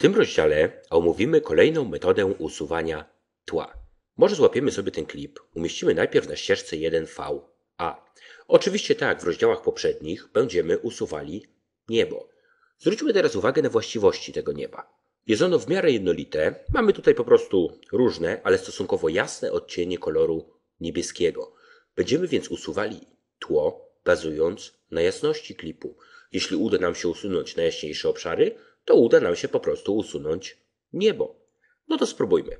tym rozdziale omówimy kolejną metodę usuwania tła. Może złapiemy sobie ten klip, umieścimy najpierw na ścieżce 1VA. Oczywiście tak w rozdziałach poprzednich będziemy usuwali niebo. Zwróćmy teraz uwagę na właściwości tego nieba. Jest ono w miarę jednolite. Mamy tutaj po prostu różne, ale stosunkowo jasne odcienie koloru niebieskiego. Będziemy więc usuwali tło, bazując na jasności klipu. Jeśli uda nam się usunąć najjaśniejsze obszary, to uda nam się po prostu usunąć niebo. No to spróbujmy.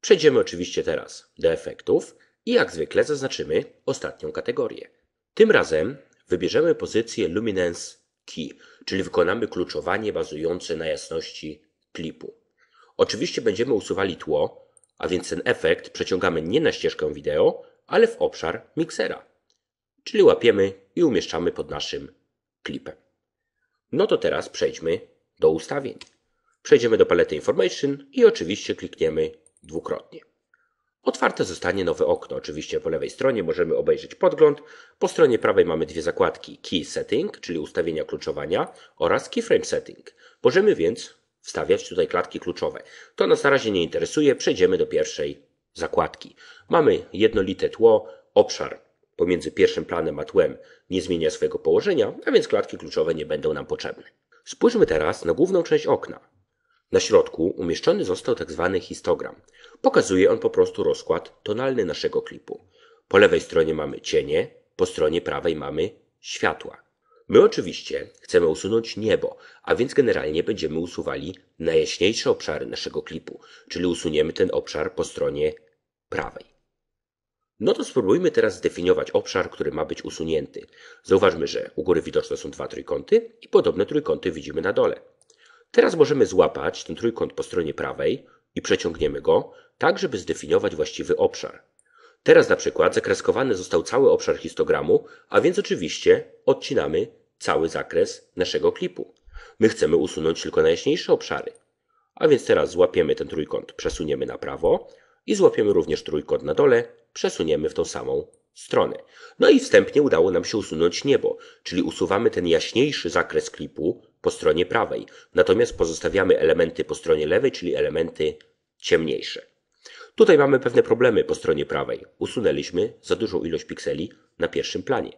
Przejdziemy oczywiście teraz do efektów i jak zwykle zaznaczymy ostatnią kategorię. Tym razem wybierzemy pozycję Luminance Key, czyli wykonamy kluczowanie bazujące na jasności klipu. Oczywiście będziemy usuwali tło, a więc ten efekt przeciągamy nie na ścieżkę wideo, ale w obszar miksera. Czyli łapiemy i umieszczamy pod naszym klipem. No to teraz przejdźmy do ustawień. Przejdziemy do palety Information i oczywiście klikniemy dwukrotnie. Otwarte zostanie nowe okno. Oczywiście po lewej stronie możemy obejrzeć podgląd. Po stronie prawej mamy dwie zakładki Key Setting, czyli ustawienia kluczowania oraz Keyframe Setting. Możemy więc wstawiać tutaj klatki kluczowe. To nas na razie nie interesuje. Przejdziemy do pierwszej zakładki. Mamy jednolite tło, obszar pomiędzy pierwszym planem a tłem nie zmienia swojego położenia, a więc klatki kluczowe nie będą nam potrzebne. Spójrzmy teraz na główną część okna. Na środku umieszczony został tzw. Tak histogram. Pokazuje on po prostu rozkład tonalny naszego klipu. Po lewej stronie mamy cienie, po stronie prawej mamy światła. My oczywiście chcemy usunąć niebo, a więc generalnie będziemy usuwali najjaśniejsze obszary naszego klipu, czyli usuniemy ten obszar po stronie prawej. No to spróbujmy teraz zdefiniować obszar, który ma być usunięty. Zauważmy, że u góry widoczne są dwa trójkąty i podobne trójkąty widzimy na dole. Teraz możemy złapać ten trójkąt po stronie prawej i przeciągniemy go, tak żeby zdefiniować właściwy obszar. Teraz na przykład zakreskowany został cały obszar histogramu, a więc oczywiście odcinamy cały zakres naszego klipu. My chcemy usunąć tylko najjaśniejsze obszary. A więc teraz złapiemy ten trójkąt, przesuniemy na prawo i złapiemy również trójkąt na dole, przesuniemy w tą samą stronę. No i wstępnie udało nam się usunąć niebo, czyli usuwamy ten jaśniejszy zakres klipu po stronie prawej, natomiast pozostawiamy elementy po stronie lewej, czyli elementy ciemniejsze. Tutaj mamy pewne problemy po stronie prawej. Usunęliśmy za dużą ilość pikseli na pierwszym planie.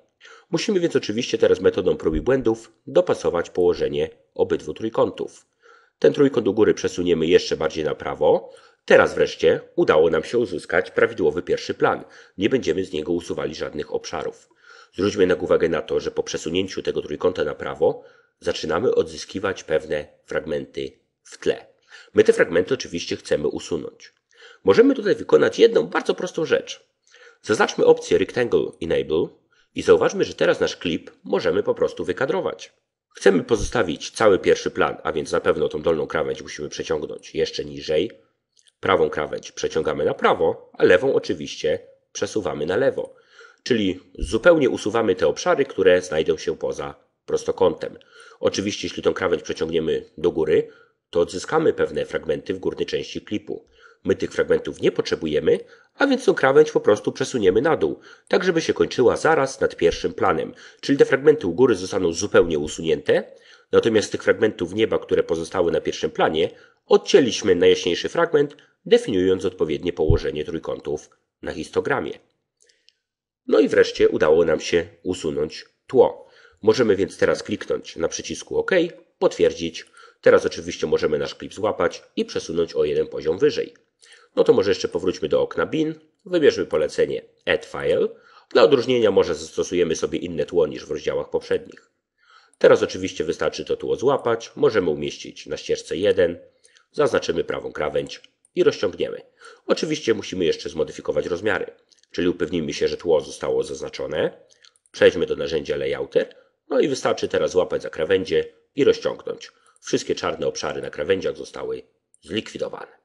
Musimy więc oczywiście teraz metodą prób i błędów dopasować położenie obydwu trójkątów. Ten trójkąt u góry przesuniemy jeszcze bardziej na prawo. Teraz wreszcie udało nam się uzyskać prawidłowy pierwszy plan. Nie będziemy z niego usuwali żadnych obszarów. Zwróćmy jednak uwagę na to, że po przesunięciu tego trójkąta na prawo zaczynamy odzyskiwać pewne fragmenty w tle. My te fragmenty oczywiście chcemy usunąć. Możemy tutaj wykonać jedną bardzo prostą rzecz. Zaznaczmy opcję Rectangle Enable i zauważmy, że teraz nasz klip możemy po prostu wykadrować. Chcemy pozostawić cały pierwszy plan, a więc na pewno tą dolną krawędź musimy przeciągnąć jeszcze niżej. Prawą krawędź przeciągamy na prawo, a lewą oczywiście przesuwamy na lewo. Czyli zupełnie usuwamy te obszary, które znajdą się poza prostokątem. Oczywiście, jeśli tą krawędź przeciągniemy do góry, to odzyskamy pewne fragmenty w górnej części klipu. My tych fragmentów nie potrzebujemy, a więc tą krawędź po prostu przesuniemy na dół, tak żeby się kończyła zaraz nad pierwszym planem. Czyli te fragmenty u góry zostaną zupełnie usunięte, natomiast tych fragmentów nieba, które pozostały na pierwszym planie, odcięliśmy najjaśniejszy fragment, definiując odpowiednie położenie trójkątów na histogramie. No i wreszcie udało nam się usunąć tło. Możemy więc teraz kliknąć na przycisku OK, potwierdzić. Teraz oczywiście możemy nasz klip złapać i przesunąć o jeden poziom wyżej. No to może jeszcze powróćmy do okna bin, wybierzmy polecenie Add File. Dla odróżnienia może zastosujemy sobie inne tło niż w rozdziałach poprzednich. Teraz oczywiście wystarczy to tło złapać, możemy umieścić na ścieżce 1, zaznaczymy prawą krawędź i rozciągniemy. Oczywiście musimy jeszcze zmodyfikować rozmiary, czyli upewnijmy się, że tło zostało zaznaczone. Przejdźmy do narzędzia Layouter, no i wystarczy teraz złapać za krawędzie i rozciągnąć. Wszystkie czarne obszary na krawędziach zostały zlikwidowane.